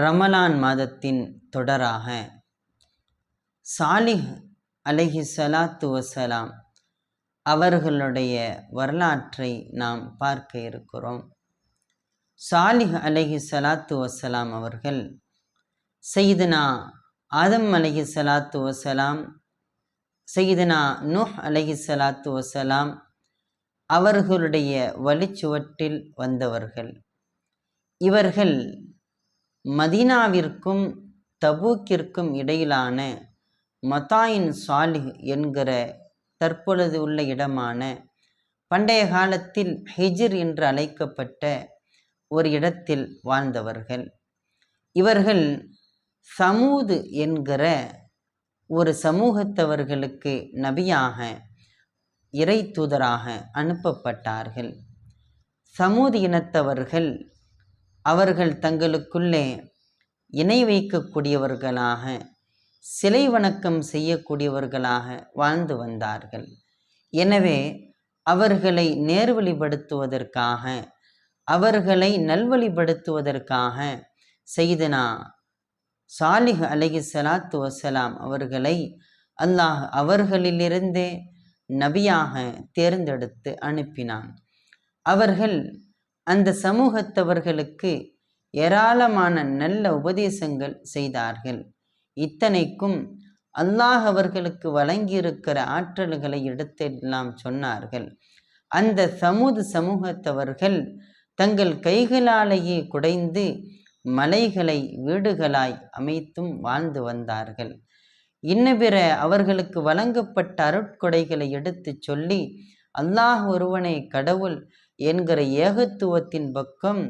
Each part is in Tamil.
ரமலான் மாதத்தின் தொடராக சாலிஹ் அலைஹி சலாத்து வசலாம் அவர்களுடைய வரலாற்றை நாம் பார்க்க இருக்கிறோம். சாலிஹ் அலைஹி சலாத்து வசலாம் அவர்கள் செய்தனா ஆதம் அலஹி சலாத்து வசலாம் செய்தனா நூஹ் அலைஹி சலாத்து வசலாம் அவர்களுடைய வழிச்சுவற்றில் வந்தவர்கள். இவர்கள் மதீனாவிற்கும் தபூக்கிற்கும் இடையிலான மதாயின் சாலிஹ் என்கிற தற்பொழுது உள்ள இடமான பண்டைய காலத்தில் ஹிஜிர் என்று அழைக்கப்பட்ட ஒரு இடத்தில் வாழ்ந்தவர்கள். இவர்கள் சமூது என்கிற ஒரு சமூகத்தவர்களுக்கு நபியாக இறை தூதராக அனுப்பப்பட்டார்கள். சமூது இனத்தவர்கள் அவர்கள் தங்களுக்குள்ளே இணை வைக்கக்கூடியவர்களாக சிலை வணக்கம் செய்யக்கூடியவர்களாக வாழ்ந்து வந்தார்கள். எனவே அவர்களை நேர்வழிப்படுத்துவதற்காக அவர்களை நல்வழிப்படுத்துவதற்காக செய்தனா சாலிஹ் அலகி சலாத்து வசலாம் அவர்களை அல்லாஹ் அவர்களிலிருந்தே நபியாக தேர்ந்தெடுத்து அனுப்பினான். அவர்கள் அந்த சமூகத்தவர்களுக்கு ஏராளமான நல்ல உபதேசங்கள் செய்தார்கள். இத்தனைக்கும் அல்லாஹ் அவர்களுக்கு வழங்கியிருக்கிற ஆற்றல்களை எடுத்தெல்லாம் சொன்னார்கள். அந்த சமூது சமூகத்தவர்கள் தங்கள் கைகளாலேயே குடைந்து மலைகளை வீடுகளாய் அமைத்தும் வாழ்ந்து வந்தார்கள். இன்னபிற அவர்களுக்கு வழங்கப்பட்ட அருட்கொடைகளை எடுத்துச் சொல்லி அல்லாஹ் ஒருவனை கடவுள் என்கிற ஏகத்துவத்தின் பக்கம்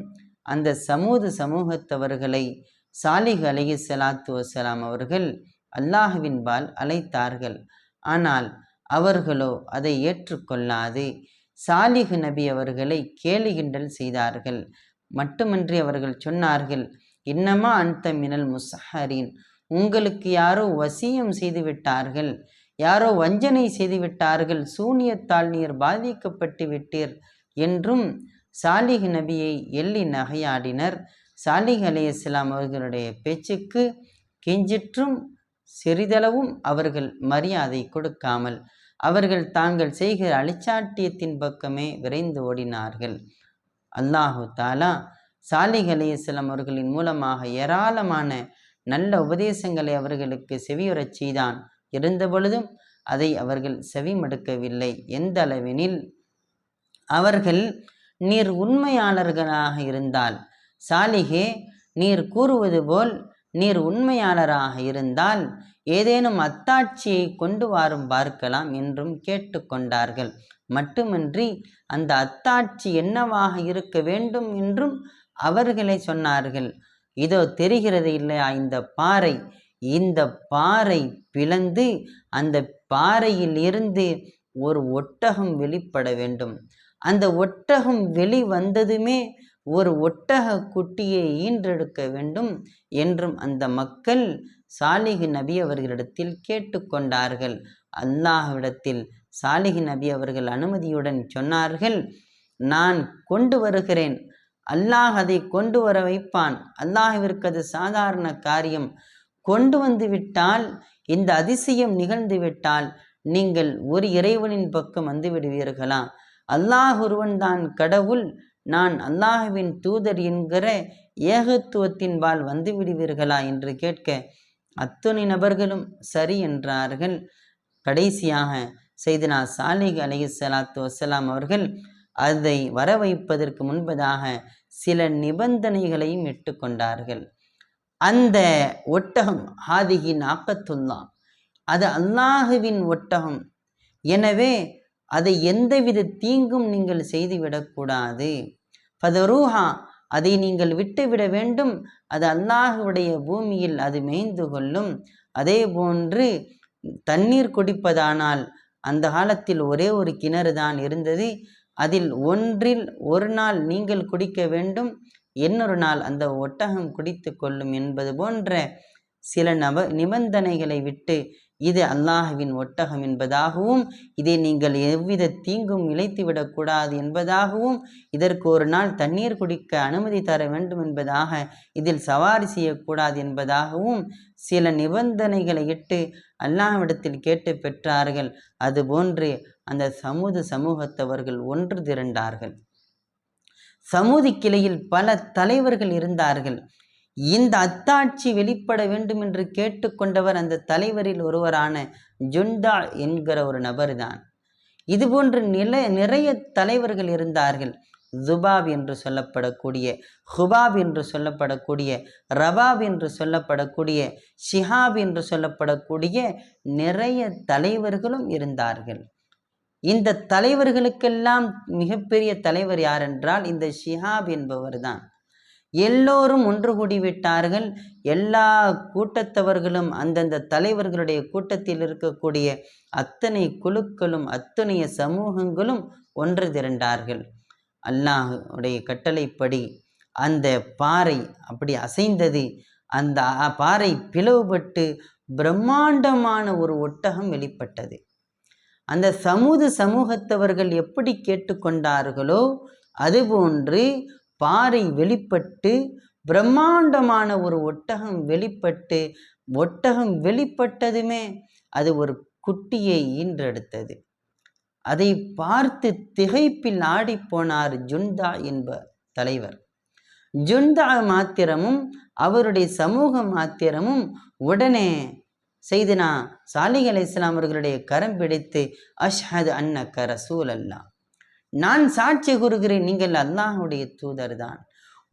அந்த சமூக சமூகத்தவர்களை சாலிஹ் அலஹி சலாத்து வசலாம் அவர்கள் அல்லாஹுவின்பால் அழைத்தார்கள். ஆனால் அவர்களோ அதை ஏற்றுக்கொள்ளாது. சாலிஹ் நபி அவர்களை கேலிகிண்டல் செய்தார்கள். மட்டுமன்றி அவர்கள் சொன்னார்கள் இன்னமா அந்த மினல் முசஹரின் உங்களுக்கு யாரோ வசியம் செய்து விட்டார்கள் யாரோ வஞ்சனை செய்து விட்டார்கள் சூனியத்தால் நீர் பாதிக்கப்பட்டு விட்டீர். என்றும் சாலிஹ் நபியை எள்ளி நகையாடினர். சாலிஹ் அலி இஸ்லாம் அவர்களுடைய பேச்சுக்கு கெஞ்சிற்றும் சிறிதளவும் அவர்கள் மரியாதை கொடுக்காமல் அவர்கள் தாங்கள் செய்கிற அழிச்சாட்டியத்தின் பக்கமே விரைந்து ஓடினார்கள். அல்லாஹு தாலா சாலிஹ் அலி இஸ்லாம் அவர்களின் மூலமாக ஏராளமான நல்ல உபதேசங்களை அவர்களுக்கு செவியுறச் செய்தான். இருந்தபொழுதும் அதை அவர்கள் செவிமடுக்கவில்லை. எந்த அளவெனில் அவர்கள் நீர் உண்மையாளர்களாக இருந்தால். சாலிகே நீர் கூறுவது போல் நீர் உண்மையாளராக இருந்தால் ஏதேனும் அத்தாட்சியை கொண்டு வாரும் பார்க்கலாம் என்றும் கேட்டுக்கொண்டார்கள் மட்டுமின்றி அந்த அத்தாட்சி என்னவாக இருக்க வேண்டும் என்றும் அவர்களை சொன்னார்கள். இதோ தெரிகிறது இல்லையா இந்த பாறை? இந்த பாறை பிளந்து அந்த பாறையில் இருந்து ஒரு ஒட்டகம் வெளிப்பட வேண்டும். அந்த ஒட்டகம் வெளி வந்ததுமே ஒரு ஒட்டக குட்டியை ஈன்றெடுக்க வேண்டும் என்றும் அந்த மக்கள் சாலிஹி நபி அவர்களிடத்தில் கேட்டுக்கொண்டார்கள் அல்லாஹ்விடத்தில் சாலிஹி நபி அவர்கள் அனுமதியுடன் சொன்னார்கள் நான் கொண்டு வருகிறேன். அல்லாஹ் அதை கொண்டு வர வைப்பான். அல்லாஹிற்கு அது சாதாரண காரியம். கொண்டு வந்து விட்டால் இந்த அதிசயம் நிகழ்ந்து விட்டால் நீங்கள் ஒரு இறைவனின் பக்கம் வந்து விடுவீர்களா? அல்லாஹ் ஒருவன் தான் கடவுள். நான் அல்லாஹுவின் தூதர் என்கிற ஏகத்துவத்தின்பால் வந்து விடுவீர்களா என்று கேட்க அத்துணை நபர்களும் சரி என்றார்கள். கடைசியாக செய்தனா சாலிக் அலஹி சலாத்து வசலாம் அவர்கள் அதை வர வைப்பதற்கு முன்பதாக சில நிபந்தனைகளையும் இட்டுக்கொண்டார்கள் அந்த ஒட்டகம் ஹாதிகி நாக்கத்துல்லா அது அல்லாஹுவின் ஒட்டகம். எனவே அதை எந்தவித தீங்கும் நீங்கள் செய்துவிடக்கூடாது. பதரூஹா அதை நீங்கள் விட்டுவிட வேண்டும். அது அல்லாஹுடைய பூமியில் அது மேய்ந்து கொள்ளும். அதே போன்று தண்ணீர் குடிப்பதானால் அந்த காலத்தில் ஒரே ஒரு கிணறு தான் இருந்தது. அதில் ஒன்றில் ஒரு நாள் நீங்கள் குடிக்க வேண்டும். இன்னொரு நாள் அந்த ஒட்டகம் குடித்து கொள்ளும் என்பது போன்ற சில நப நிபந்தனைகளை விட்டு இது அல்லாஹுவின் ஒட்டகம் என்பதாகவும் இதை நீங்கள் எவ்வித தீங்கும் இழைத்து விடக்கூடாது என்பதாகவும் இதற்கு ஒரு நாள் தண்ணீர் குடிக்க அனுமதி தர வேண்டும் என்பதாக இதில் சவாரி செய்யக்கூடாது என்பதாகவும் சில நிபந்தனைகளை இட்டு அல்லாஹ்விடத்தில் கேட்டு பெற்றார்கள். அதுபோன்று அந்த சமூக சமூகத்தவர்கள் ஒன்று திரண்டார்கள். சமூதி கிளையில் பல தலைவர்கள் இருந்தார்கள். இந்த அத்தாட்சி வெளிப்பட வேண்டும் என்று கேட்டுக்கொண்டவர் அந்த தலைவரில் ஒருவரான ஜுண்டா என்கிற ஒரு நபர்தான். இதுபோன்று நில நிறைய தலைவர்கள் இருந்தார்கள். ஜுபாப் என்று சொல்லப்படக்கூடிய ஹுபாப் என்று சொல்லப்படக்கூடிய ரபாப் என்று சொல்லப்படக்கூடிய ஷிஹாப் என்று சொல்லப்படக்கூடிய நிறைய தலைவர்களும் இருந்தார்கள். இந்த தலைவர்களுக்கெல்லாம் மிகப்பெரிய தலைவர் யார் என்றால் இந்த ஷிஹாப் என்பவர் தான் எல்லோரும் ஒன்று கூடிவிட்டார்கள் எல்லா கூட்டத்தவர்களும் அந்தந்த தலைவர்களுடைய கூட்டத்தில் இருக்கக்கூடிய அத்தனை குழுக்களும் அத்தனைய சமூகங்களும் ஒன்று திரண்டார்கள். அல்லாஹுடைய கட்டளைப்படி அந்த பாறை அப்படி அசைந்தது. அந்த பாறை பிளவுபட்டு பிரம்மாண்டமான ஒரு ஒட்டகம் வெளிப்பட்டது. அந்த சமூக சமூகத்தவர்கள் எப்படி கேட்டுக்கொண்டார்களோ அதுபோன்று பாறை வெளிப்பட்டு பிரம்மாண்டமான ஒரு ஒட்டகம் வெளிப்பட்டு ஒட்டகம் வெளிப்பட்டதுமே அது ஒரு குட்டியை ஈன்றெடுத்தது. அதை பார்த்து திகைப்பில் ஆடிப்போனார் ஜுண்டா என்ப தலைவர். ஜுண்டா மாத்திரமும் அவருடைய சமூக மாத்திரமும் உடனே செய்தினா சாலிக் அலை இஸ்லாம் அவர்களுடைய கரம் பிடித்து அஷ்ஹது அன்னக்க ரசூல் அல்லாம் நான் சாட்சி கூறுகிறேன் நீங்கள் அல்லாஹுடைய தூதர் தான்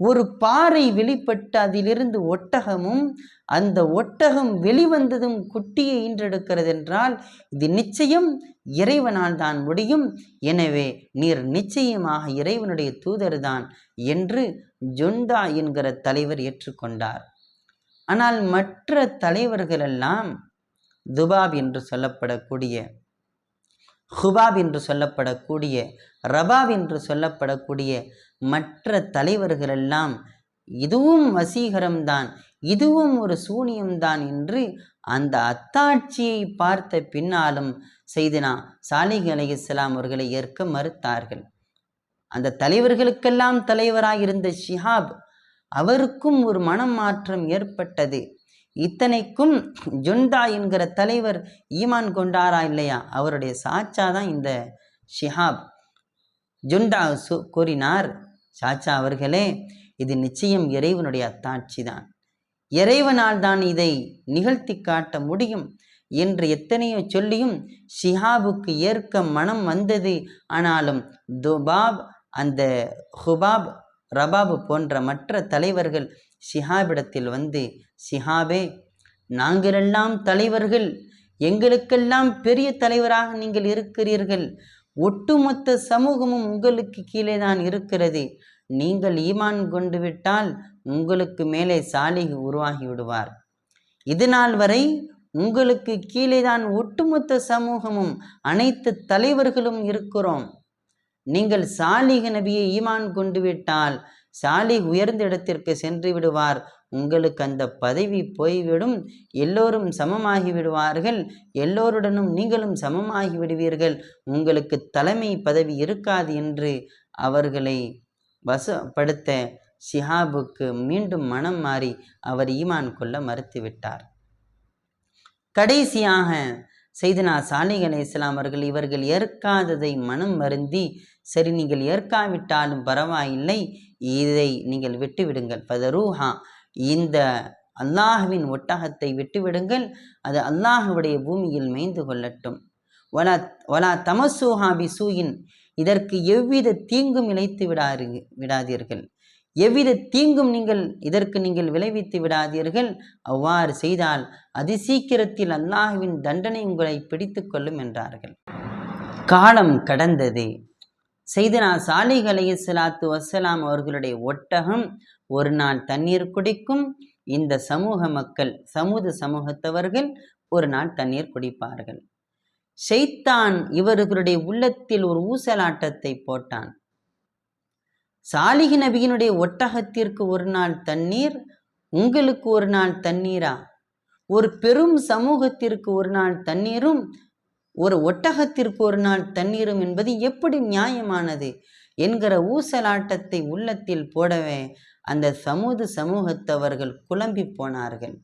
ஒரு பாறை வெளிப்பட்டு அதிலிருந்து ஒட்டகமும் அந்த ஒட்டகம் வெளிவந்ததும் குட்டியை ஈன்றெடுக்கிறது என்றால் இது நிச்சயம் இறைவனால் தான் முடியும். எனவே நீர் நிச்சயமாக இறைவனுடைய தூதர் தான் என்று ஜொண்டா என்கிற தலைவர் ஏற்றுக்கொண்டார். ஆனால் மற்ற தலைவர்களெல்லாம் துபாப் என்று சொல்லப்படக்கூடிய ஹுபாப் என்று சொல்லப்படக்கூடிய ரபாப் என்று சொல்லப்படக்கூடிய மற்ற தலைவர்களெல்லாம் இதுவும் வசீகரம்தான் இதுவும் ஒரு சூனியம்தான் என்று அந்த அத்தாட்சியை பார்த்த பின்னாலும் செய்தினா சாலிக் இஸ்லாம் அவர்களை ஏற்க மறுத்தார்கள். அந்த தலைவர்களுக்கெல்லாம் தலைவராயிருந்த ஷிஹாப் அவருக்கும் ஒரு மனம் மாற்றம் ஏற்பட்டது. இத்தனைக்கும் ஜுண்டா என்கிற தலைவர் ஈமான் கொண்டாரா இல்லையா? அவருடைய சாச்சா தான் இந்த ஷிஹாப். ஜுண்டா சு கூறினார் சாச்சா அவர்களே இது நிச்சயம் இறைவனுடைய அத்தாட்சி தான். இறைவனால் தான் இதை நிகழ்த்தி காட்ட முடியும் என்று எத்தனையோ சொல்லியும் ஷிஹாபுக்கு ஏற்க மனம் வந்தது. ஆனாலும் துபாப் அந்த ஹுபாப் ரபாப் போன்ற மற்ற தலைவர்கள் ஷிஹாபிடத்தில் வந்து ஷிஹாபே நாங்களெல்லாம் தலைவர்கள் எங்களுக்கெல்லாம் பெரிய தலைவராக நீங்கள் இருக்கிறீர்கள். ஒட்டுமொத்த சமூகமும் உங்களுக்கு கீழே தான் இருக்கிறது. நீங்கள் ஈமான் கொண்டு விட்டால் உங்களுக்கு மேலே சாலிகு உருவாகி விடுவார். இது நாள் வரை உங்களுக்கு கீழே தான் ஒட்டுமொத்த சமூகமும் அனைத்து தலைவர்களும் இருக்கிறோம். நீங்கள் சாலிக நபியை ஈமான் கொண்டு விட்டால் சாலி உயர்ந்த இடத்திற்கு சென்று விடுவார். உங்களுக்கு அந்த பதவி போய்விடும். எல்லோரும் சமமாகி விடுவார்கள். எல்லோருடனும் நீங்களும் சமமாகி விடுவீர்கள். உங்களுக்கு தலைமை பதவி இருக்காது என்று அவர்களை வசப்படுத்த ஷிஹாபுக்கு மீண்டும் மனம் மாறி அவர் ஈமான் கொள்ள மறுத்துவிட்டார். கடைசியாக செய்தனா சாலிகளை அலை இஸ்லாம் அவர்கள் இவர்கள் ஏற்காததை மனம் வருந்தி சரி நீங்கள் ஏற்காவிட்டாலும் பரவாயில்லை. இதை நீங்கள் விட்டுவிடுங்கள். பதரூஹா இந்த அல்லாஹுவின் ஒட்டகத்தை விட்டுவிடுங்கள். அது அல்லாஹுடைய பூமியில் மேய்ந்து கொள்ளட்டும். வலா வலா தமசூஹா பிசூயின் இதற்கு எவ்வித தீங்கும் இழைத்து விடாரு விடாதீர்கள். எவ்வித தீங்கும் நீங்கள் இதற்கு நீங்கள் விளைவித்து விடாதீர்கள். அவ்வாறு செய்தால் அதி சீக்கிரத்தில் அல்லாஹுவின் தண்டனை உங்களை பிடித்து கொள்ளும் என்றார்கள். காலம் கடந்தது. செய்தனா சாலிக் அலைஹிஸ்ஸலாத்து வசலாம் அவர்களுடைய ஒட்டகம் ஒரு நாள் தண்ணீர் குடிக்கும். இந்த சமூக மக்கள் சமூக சமூகத்தவர்கள் ஒரு நாள் தண்ணீர் குடிப்பார்கள். ஷெய்தான் இவர்களுடைய உள்ளத்தில் ஒரு ஊசலாட்டத்தை போட்டான். சாலிஹ் நபியினுடைய ஒட்டகத்திற்கு ஒரு நாள் தண்ணீர் உங்களுக்கு ஒரு நாள் தண்ணீரா? ஒரு பெரும் சமூகத்திற்கு ஒரு நாள் தண்ணீரும் ஒரு ஒட்டகத்திற்கு ஒரு நாள் தண்ணீரும் என்பது எப்படி நியாயமானது என்கிற ஊசலாட்டத்தை உள்ளத்தில் போடவே அந்த சமூக சமூகத்தவர்கள் குழம்பி போனார்கள்.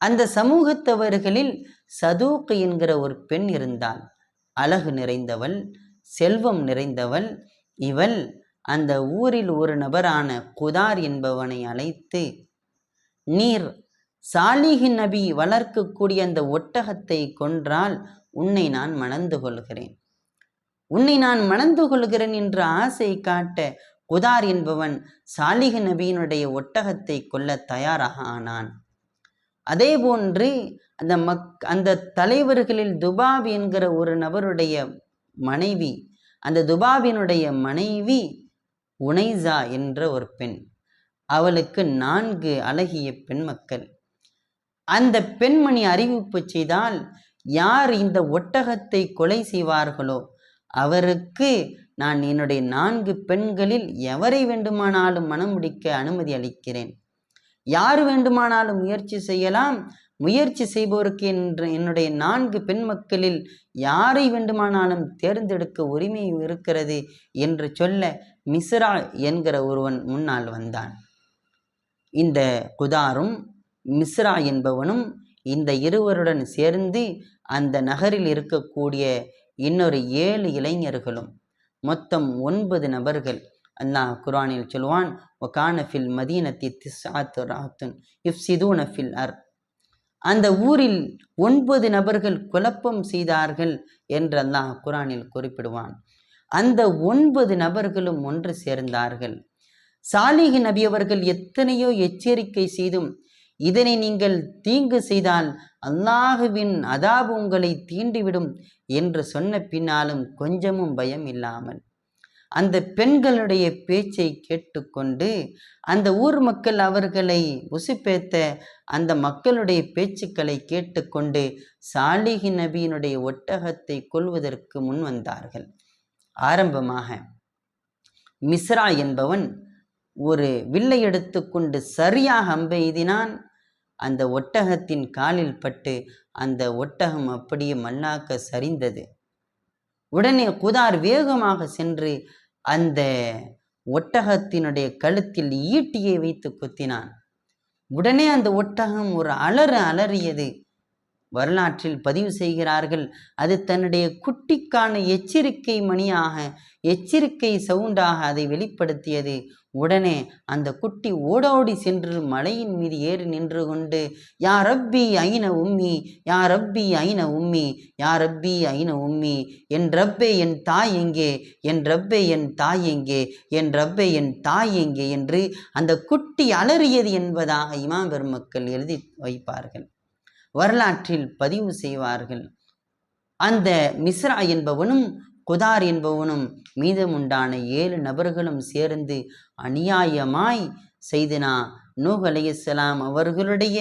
அந்த சமூகத்தவர்களில் சதூக்கு என்கிற ஒரு பெண் இருந்தாள். அழகு நிறைந்தவள் செல்வம் நிறைந்தவள். இவள் அந்த ஊரில் ஒரு நபரான குதார் என்பவனை அழைத்து நீர் சாலிஹி நபி வளர்க்கக்கூடிய அந்த ஒட்டகத்தை கொன்றால் உன்னை நான் மணந்து கொள்கிறேன். உன்னை நான் மணந்து கொள்கிறேன் என்ற ஆசை காட்ட குதார் என்பவன் சாலிஹ் நபியினுடைய ஒட்டகத்தை கொல்ல தயாராக ஆனான். அதே போன்று அந்த மக் அந்த தலைவர்களில் துபாப் என்கிற ஒரு நபருடைய மனைவி அந்த துபாபினுடைய மனைவி உனைசா என்ற ஒரு பெண். அவளுக்கு நான்கு அழகிய பெண் மக்கள் அந்த பெண்மணி அறிவிப்பு செய்தால் யார் இந்த ஒட்டகத்தை கொலை செய்வார்களோ அவருக்கு நான் என்னுடைய நான்கு பெண்களில் எவரை வேண்டுமானாலும் மனம் முடிக்க அனுமதி அளிக்கிறேன். யார் வேண்டுமானாலும் முயற்சி செய்யலாம். முயற்சி செய்பவருக்கு என்று என்னுடைய நான்கு பெண் மக்களில் யாரை வேண்டுமானாலும் தேர்ந்தெடுக்க உரிமை இருக்கிறது என்று சொல்ல மிஸ்ரா என்கிற ஒருவன் முன்னால் வந்தான். இந்த குதாரும் மிஸ்ரா என்பவனும் இந்த இருவருடன் சேர்ந்து அந்த நகரில் இருக்கக்கூடிய இன்னொரு ஏழு இளைஞர்களும் மொத்தம் ஒன்பது நபர்கள். அல்லாஹ் குரானில் சொல்வான் ஒகான ஃபில் மதீனத்தி திஸ்ஆத்து ராத்துன் இஃப்சிதூன ஃபில் அர் அந்த ஊரில் ஒன்பது நபர்கள் குழப்பம் செய்தார்கள் என்று அல்லாஹ் குரானில் குறிப்பிடுவான். அந்த ஒன்பது நபர்களும் ஒன்று சேர்ந்தார்கள். சாலிஹி நபி அவர்கள் எத்தனையோ எச்சரிக்கை செய்தும் இதனை நீங்கள் தீங்கு செய்தால் அல்லாஹுவின் அதாபு உங்களை தீண்டிவிடும் என்று சொன்ன பின்னாலும் கொஞ்சமும் பயம் இல்லாமல். அந்த பெண்களுடைய பேச்சை கேட்டுக்கொண்டு அந்த ஊர் மக்கள் அவர்களை உசுப்பேத்த அந்த மக்களுடைய பேச்சுக்களை கேட்டுக்கொண்டு சாலிஹி நபியினுடைய ஒட்டகத்தை கொள்வதற்கு முன் வந்தார்கள். ஆரம்பமாக மிஸ்ரா என்பவன் ஒரு வில்லை எடுத்துக்கொண்டு சரியாக அம்பை எய்தினான். அந்த ஒட்டகத்தின் காலில் பட்டு அந்த ஒட்டகம் அப்படியே மல்லாக்க சரிந்தது. உடனே குதார் வேகமாக சென்று அந்த ஒட்டகத்தினுடைய கழுத்தில் ஈட்டியை வைத்து குத்தினான். உடனே அந்த ஒட்டகம் ஒரு அலறு அலறியது. வரலாற்றில் பதிவு செய்கிறார்கள் அது தன்னுடைய குட்டிக்கான எச்சரிக்கை மணியாக எச்சரிக்கை சவுண்டாக அதை வெளிப்படுத்தியது. உடனே அந்த குட்டி ஓடோடி சென்று மலையின் மீது ஏறி நின்று கொண்டு யா ரப்பி ஐன உம்மி யா ரப்பி ஐன உம்மி யா ரப்பி ஐன உம்மி என் ரப்பே என் தாய் எங்கே என் ரப்பே என் தாய் எங்கே என் ரப்பே என் தாய் எங்கே? என்று அந்த குட்டி அலறியது என்பதாக இமாம் பெருமக்கள் எழுதி வைப்பார்கள். வரலாற்றில் பதிவு செய்வார்கள். அந்த மிஸ்ரா என்பவனும் குதார் என்பவனும் மீதமுண்டான ஏழு நபர்களும் சேர்ந்து அநியாயமாய் செய்தனா? நூஹ் அலையலாம் அவர்களுடைய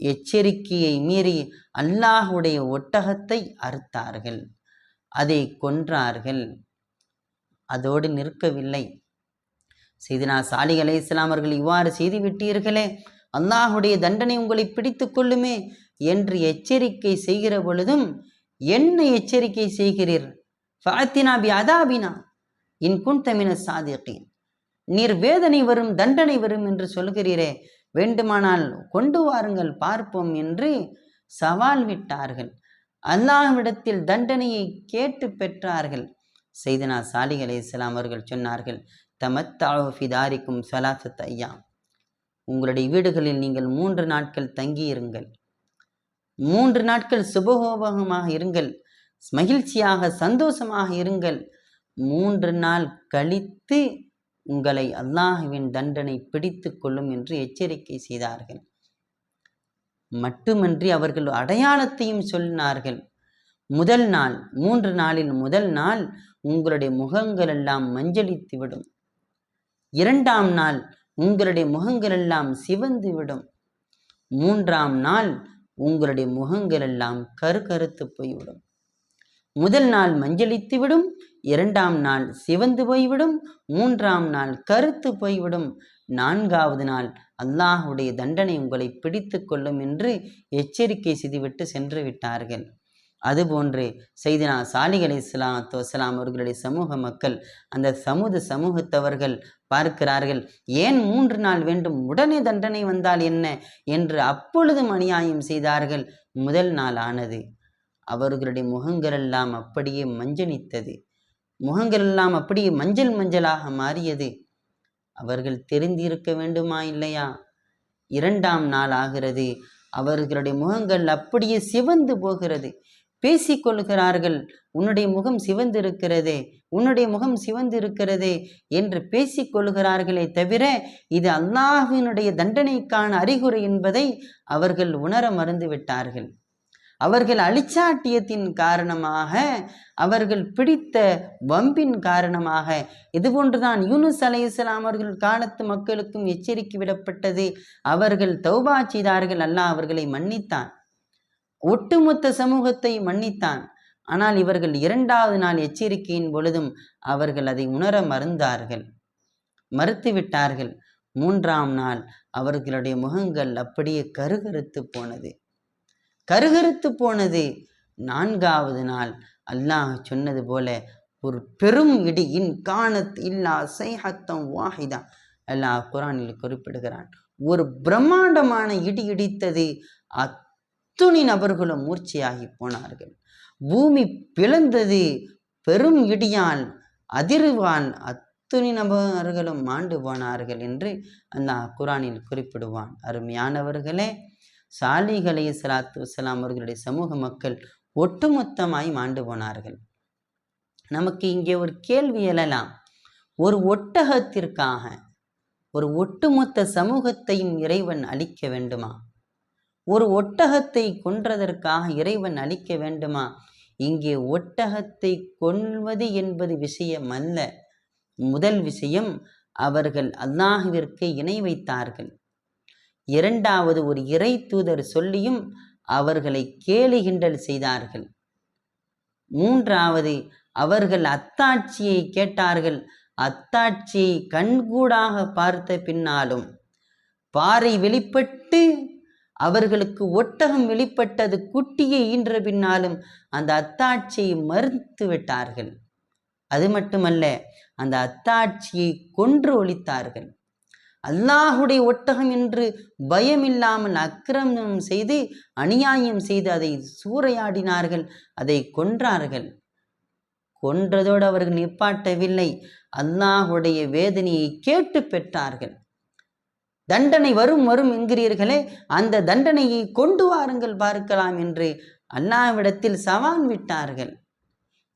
எச்சரிக்கையை மீறி அல்லாஹுடைய ஒட்டகத்தை அறுத்தார்கள். அதை கொன்றார்கள். அதோடு நிற்கவில்லை. செய்தினா சாலிக் அலைஹிஸ்ஸலாம் அவர்கள் இவ்வாறு செய்து விட்டீர்களே அல்லாஹுடைய தண்டனை உங்களை பிடித்து கொள்ளுமே என்று எச்சரிக்கை செய்கிற பொழுதும் என்ன எச்சரிக்கை செய்கிறீர்? ஃபாத்தினா பி அதாபினா இன் குந்தமின சாதிகீன் நீர் வேதனை வரும் தண்டனை வரும் என்று சொல்கிறீரே. வேண்டுமானால் கொண்டு வாருங்கள் பார்ப்போம் என்று சவால் விட்டார்கள். அல்லாஹ்விடத்தில் தண்டனையை கேட்டு பெற்றார்கள். செய்தனா சாலிக் அலைஹிஸ்ஸலாம் அவர்கள் சொன்னார்கள் தமத்தாஃபிதாரிக்கும் சலாசத் ஐயா உங்களுடைய வீடுகளில் நீங்கள் மூன்று நாட்கள் தங்கியிருங்கள். மூன்று நாட்கள் சுபகோபகமாக இருங்கள். மகிழ்ச்சியாக சந்தோஷமாக இருங்கள். மூன்று நாள் கழித்து உங்களை அல்லாஹுவின் தண்டனை பிடித்து கொள்ளும் என்று எச்சரிக்கை செய்தார்கள். மட்டுமன்றி அவர்கள் அடையாளத்தையும் சொன்னார்கள் முதல் நாள் மூன்று நாளில் முதல் நாள் உங்களுடைய முகங்கள் எல்லாம் மஞ்சளித்து விடும் இரண்டாம் நாள் உங்களுடைய முகங்கள் எல்லாம் சிவந்து விடும் மூன்றாம் நாள் உங்களுடைய முகங்கள் எல்லாம் கருகருத்து போய்விடும். முதல் நாள் மஞ்சளித்து விடும் இரண்டாம் நாள் சிவந்து போய்விடும் மூன்றாம் நாள் கருத்து போய்விடும். நான்காவது நாள் அல்லாஹுடைய தண்டனை உங்களை பிடித்து கொள்ளும் என்று எச்சரிக்கை செய்துவிட்டு சென்று விட்டார்கள். அதுபோன்று செய்தினா சாலிக் அலி இஸ்லாத்து வசலாம் அவர்களுடைய சமூக மக்கள் அந்த சமூக சமூகத்தவர்கள் பார்க்கிறார்கள் ஏன் மூன்று நாள் வேண்டும்? உடனே தண்டனை வந்தால் என்ன? என்று அப்பொழுதும் அநியாயம் செய்தார்கள். முதல் நாள் ஆனது அவர்களுடைய முகங்களெல்லாம் அப்படியே மஞ்சனித்தது. முகங்களெல்லாம் அப்படியே மஞ்சள் மஞ்சளாக மாறியது. அவர்கள் தெரிந்திருக்க வேண்டுமா இல்லையா? இரண்டாம் நாள் ஆகிறது. அவர்களுடைய முகங்கள் அப்படியே சிவந்து போகிறது. பேசிக்கொள்கிறார்கள் உன்னுடைய முகம் சிவந்திருக்கிறதே உன்னுடைய முகம் சிவந்திருக்கிறதே என்று பேசிக்கொள்கிறார்களே தவிர இது அல்லாஹினுடைய தண்டனைக்கான அறிகுறி என்பதை அவர்கள் உணர மறந்துவிட்டார்கள். அவர்கள் அழிச்சாட்டியத்தின் காரணமாக அவர்கள் பிடித்த வம்பின் காரணமாக இதுபோன்றுதான் யூனுஸ் அலை இஸ்லாம் அவர்கள் காலத்து மக்களுக்கும் எச்சரிக்கை விடப்பட்டது அவர்கள் தௌபா செய்தார்கள் அல்லாஹ் அவர்களை மன்னித்தான். ஒட்டுமொத்த சமூகத்தை மன்னித்தான். ஆனால் இவர்கள் இரண்டாவது நாள் எச்சரிக்கையின் பொழுதும் அவர்கள் அதை உணர மறந்தார்கள். மறுத்துவிட்டார்கள். மூன்றாம் நாள் அவர்களுடைய முகங்கள் அப்படியே கருகருத்து போனது. கருகருத்து போனது. நான்காவது நாள் அல்லாஹ் சொன்னது போல ஒரு பெரும் இடியின் காணத் இல்லா சைஹத்தம் வாஹிதா. அல்லாஹ் குரானில் குறிப்பிடுகிறான் ஒரு பிரம்மாண்டமான இடி இடித்தது அத்துணி நபர்களும் மூர்ச்சையாகி போனார்கள். பூமி பிளந்தது பெரும் இடியால் அதிர்வால் அத்துணி நபர்களும் மாண்டு போனார்கள் என்று அந்த குரானில் குறிப்பிடுவான். அருமையானவர்களே சாலிகளை அலைஹி ஸலாத்து அவர்களுடைய சமூக மக்கள் ஒட்டுமொத்தமாய் மாண்டு போனார்கள். நமக்கு இங்கே ஒரு கேள்வி எழலாம். ஒரு ஒட்டகத்திற்காக ஒரு ஒட்டுமொத்த சமூகத்தையும் இறைவன் அழிக்க வேண்டுமா? ஒரு ஒட்டகத்தை கொன்றதற்காக இறைவன் அழிக்க வேண்டுமா? இங்கே ஒட்டகத்தை கொள்வது என்பது விஷயம் அல்ல. முதல் விஷயம் அவர்கள் அல்லாஹிற்கு இணை வைத்தார்கள். இரண்டாவது ஒரு இறை தூதர் சொல்லியும் அவர்களை கேலி கிண்டல் செய்தார்கள். மூன்றாவது அவர்கள் அத்தாட்சியை கேட்டார்கள். அத்தாட்சியை கண்கூடாக பார்த்த பின்னாலும் பாறை வெளிப்பட்டு அவர்களுக்கு ஒட்டகம் வெளிப்பட்டது குட்டியை ஈன்ற பின்னாலும் அந்த அத்தாட்சியை மறுத்து விட்டார்கள். அது மட்டுமல்ல அந்த அத்தாட்சியை கொன்று ஒழித்தார்கள். அல்லாஹுடைய ஒட்டகம் என்று பயமில்லாமல் அக்கிரமம் செய்து அநியாயம் செய்து அதை சூறையாடினார்கள் அதை கொன்றார்கள். கொன்றதோடு அவர்கள் நிப்பாட்டவில்லை. அல்லாஹுடைய வேதனையை கேட்டு பெற்றார்கள். தண்டனை வரும் வரும் என்கிறீர்களே அந்த தண்டனையை கொண்டு வாருங்கள் பார்க்கலாம் என்று அல்லாவிடத்தில் சவான் விட்டார்கள்.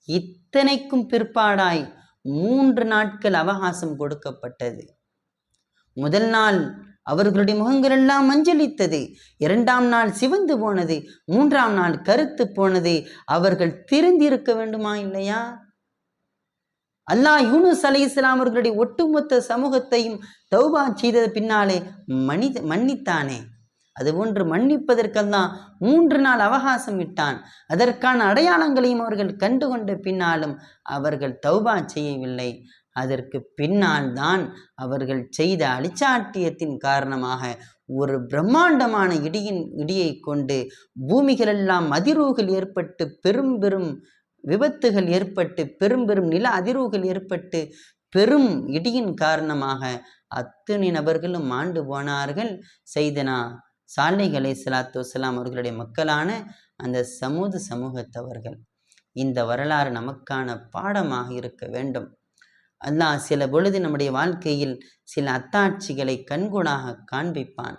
இத்தனைக்கும் பிற்பாடாய் மூன்று நாட்கள் அவகாசம் கொடுக்கப்பட்டது. முதல் நாள் அவர்களுடைய முகங்கள் எல்லாம் மஞ்சளித்தது. இரண்டாம் நாள் சிவந்து போனது. மூன்றாம் நாள் கருத்து போனது. அவர்கள் திருந்திருக்க வேண்டுமா இல்லையா? அல்லாஹ் யூனுஸ் அலி இஸ்லாம் அவர்களுடைய ஒட்டுமொத்த சமூகத்தையும் தௌபா செய்தது பின்னாலே மனித மன்னித்தானே? அதுபோன்று மன்னிப்பதற்கெல்லாம் மூன்று நாள் அவகாசம் விட்டான் அதற்கான அடையாளங்களையும் அவர்கள் கண்டுகொண்ட பின்னாலும் அவர்கள் தௌபா செய்யவில்லை. அதற்கு பின்னால் தான் அவர்கள் செய்த அழிச்சாட்டியத்தின் காரணமாக ஒரு பிரம்மாண்டமான இடியின் இடியை கொண்டு பூமிகளெல்லாம் அதிர்வுகள் ஏற்பட்டு பெரும் பெரும் விபத்துகள் ஏற்பட்டு பெரும் பெரும் நில அதிர்வுகள் ஏற்பட்டு பெரும் இடியின் காரணமாக அத்தனை நபர்களும் ஆண்டு போனார்கள். செய்தனா சாலைகளை அலை சலாத்து அவர்களுடைய மக்களான அந்த சமூக சமூகத்தவர்கள். இந்த வரலாறு நமக்கான பாடமாக இருக்க வேண்டும். அல்லாஹ் சில பொழுது நம்முடைய வாழ்க்கையில் சில அத்தாட்சிகளை கண்கூடாக காண்பிப்பான்.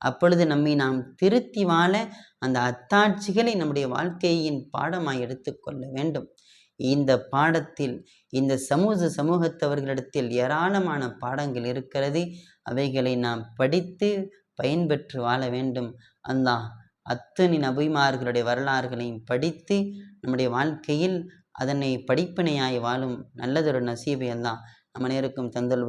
அப்பொழுது நம்மை நாம் திருத்தி வாழ அந்த அத்தாட்சிகளை நம்முடைய வாழ்க்கையின் பாடமாய் எடுத்துக்கொள்ள வேண்டும். இந்த பாடத்தில் இந்த சமூக சமூகத்தவர்களிடத்தில் ஏராளமான பாடங்கள் இருக்கிறது. அவைகளை நாம் படித்து பயன்பெற்று வாழ வேண்டும். அல்லாஹ் அத்தனை நபிமார்களுடைய வரலாறுகளையும் படித்து நம்முடைய வாழ்க்கையில் அதனை படிப்பினையாய் வாழும் நல்லதொரு நசீபை எல்லாம் நம்ம நேருக்கும் தந்தல்